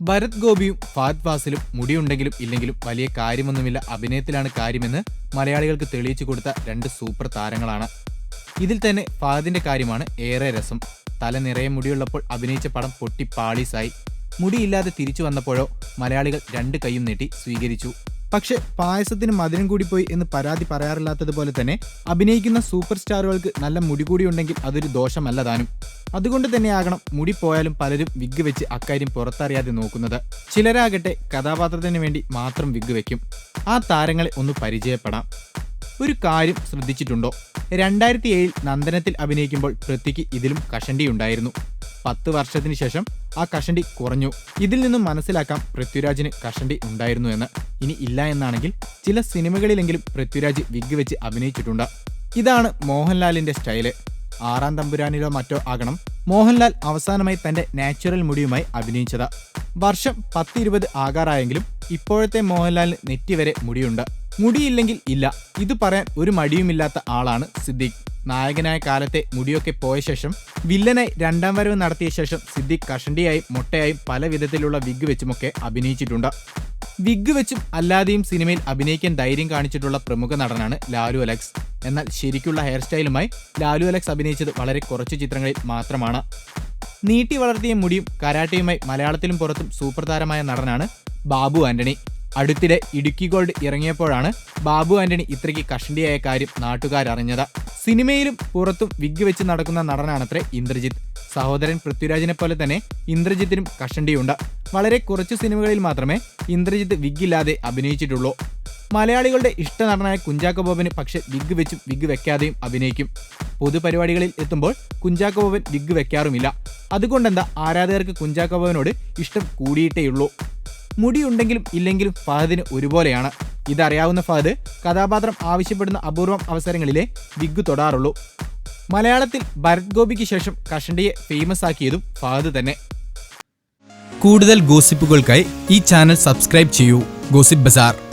ഭരത് ഗോപിയും ഫാദ് ഫാസിലും മുടിയുണ്ടെങ്കിലും ഇല്ലെങ്കിലും വലിയ കാര്യമൊന്നുമില്ല. അഭിനയത്തിലാണ് കാര്യമെന്ന് മലയാളികൾക്ക് തെളിയിച്ചു കൊടുത്ത രണ്ട് സൂപ്പർ താരങ്ങളാണ്. ഇതിൽ തന്നെ ഫാദിന്റെ കാര്യമാണ് ഏറെ രസം. തല നിറയെ മുടിയുള്ളപ്പോൾ അഭിനയിച്ച പടം പൊട്ടി പാളീസായി. മുടിയില്ലാതെ തിരിച്ചു വന്നപ്പോഴോ മലയാളികൾ രണ്ട് കൈയും നീട്ടി സ്വീകരിച്ചു. പക്ഷെ പായസത്തിന് മധുരം കൂടി പോയി എന്ന് പരാതി പറയാറില്ലാത്തതുപോലെ തന്നെ അഭിനയിക്കുന്ന സൂപ്പർ സ്റ്റാറുകൾക്ക് നല്ല മുടി കൂടി ഉണ്ടെങ്കിൽ അതൊരു ദോഷമല്ല താനും. അതുകൊണ്ട് തന്നെയാകണം മുടി പോയാലും പലരും വിഗ് വെച്ച് അക്കാര്യം പുറത്തറിയാതെ നോക്കുന്നത്. ചിലരാകട്ടെ കഥാപാത്രത്തിന് വേണ്ടി മാത്രം വിഗ് വെക്കും. ആ താരങ്ങളെ ഒന്ന് പരിചയപ്പെടാം. ഒരു കാര്യം ശ്രദ്ധിച്ചിട്ടുണ്ടോ? രണ്ടായിരത്തി ഏഴിൽ നന്ദനത്തിൽ അഭിനയിക്കുമ്പോൾ പൃഥ്വിക്ക് ഇതിലും കഷണ്ടി ഉണ്ടായിരുന്നു. പത്ത് വർഷത്തിന് ശേഷം ആ കഷണ്ടി കുറഞ്ഞു. ഇതിൽ നിന്നും മനസ്സിലാക്കാം പൃഥ്വിരാജിന് കഷണ്ടി ഉണ്ടായിരുന്നു എന്ന്. ഇനി ഇല്ല എന്നാണെങ്കിൽ ചില സിനിമകളിലെങ്കിലും പൃഥ്വിരാജ് വിഗ് വെച്ച് അഭിനയിച്ചിട്ടുണ്ട്. ഇതാണ് മോഹൻലാലിന്റെ സ്റ്റൈൽ. ആറാം തമ്പുരാനിലോ മറ്റോ ആകണം മോഹൻലാൽ അവസാനമായി തന്റെ നാച്ചുറൽ മുടിയുമായി അഭിനയിച്ചത്. വർഷം പത്തിരുപത് ആകാറായെങ്കിലും ഇപ്പോഴത്തെ മോഹൻലാലിന് നെറ്റി വരെ മുടിയുണ്ട്. മുടിയില്ലെങ്കിൽ ഇല്ല. ഇത് പറയാൻ ഒരു മടിയുമില്ലാത്ത ആളാണ് സിദ്ദിഖ്. നായകനായ കാലത്തെ മുടിയൊക്കെ പോയ ശേഷം വില്ലനായി രണ്ടാം വരവ് നടത്തിയ ശേഷം സിദ്ദിഖ് കഷണ്ടിയായും മൊട്ടയായും പല വിധത്തിലുള്ള വിഗ് വെച്ചുമൊക്കെ അഭിനയിച്ചിട്ടുണ്ട്. വിഗ് വെച്ചും അല്ലാതെയും സിനിമയിൽ അഭിനയിക്കാൻ ധൈര്യം കാണിച്ചിട്ടുള്ള പ്രമുഖ നടനാണ് ലാലു അലക്സ്. എന്നാൽ ശരിക്കുള്ള ഹെയർ സ്റ്റൈലുമായി ലാലു അലക്സ് അഭിനയിച്ചത് വളരെ കുറച്ച് ചിത്രങ്ങളിൽ മാത്രമാണ്. നീട്ടി വളർത്തിയ മുടിയും കരാട്ടയുമായി മലയാളത്തിലും പുറത്തും സൂപ്പർ താരമായ നടനാണ് ബാബു ആന്റണി. അടുത്തിടെ ഇടുക്കി ഗോൾഡ് ഇറങ്ങിയപ്പോഴാണ് ബാബു ആന്റണി ഇത്രയ്ക്ക് കഷണ്ടിയായ കാര്യം നാട്ടുകാരറിഞ്ഞത്. സിനിമയിലും പുറത്തും വിഗ് വെച്ച് നടക്കുന്ന നടനാണത്രേ ഇന്ദ്രജിത്ത്. സഹോദരൻ പൃഥ്വിരാജിനെ പോലെ തന്നെ ഇന്ദ്രജിത്തിനും കഷണ്ടിയുണ്ട്. വളരെ കുറച്ച് സിനിമകളിൽ മാത്രമേ ഇന്ദ്രജിത്ത് വിഗില്ലാതെ അഭിനയിച്ചിട്ടുള്ളൂ. മലയാളികളുടെ ഇഷ്ട നടനായ കുഞ്ചാക്കോ ബോബന് പക്ഷെ വിഗ് വെച്ചും വിഗ് വെക്കാതെയും അഭിനയിക്കും. പൊതുപരിപാടികളിൽ എത്തുമ്പോൾ കുഞ്ചാക്കോ ബോബൻ വിഗ് വെക്കാറുമില്ല അതുകൊണ്ടെന്താ ആരാധകർക്ക് കുഞ്ചാക്കോ ബോബനോട് ഇഷ്ടം കൂടിയിട്ടേയുള്ളൂ. മുടിയുണ്ടെങ്കിലും ഇല്ലെങ്കിലും ഫഹദിന് ഒരുപോലെയാണ്. ഇതറിയാവുന്ന ഫഹദ് കഥാപാത്രം ആവശ്യപ്പെടുന്ന അപൂർവം അവസരങ്ങളിലെ വിഗ് തൊടാറുള്ളൂ. മലയാളത്തിൽ ഭരത് ഗോപിക്ക് ശേഷം കഷണ്ടിയെ ഫേമസ് ആക്കിയതും ഫഹദ് തന്നെ. കൂടുതൽ ഗോസിപ്പുകൾക്കായി ഈ ചാനൽ സബ്സ്ക്രൈബ് ചെയ്യൂ. Gossip bazaar.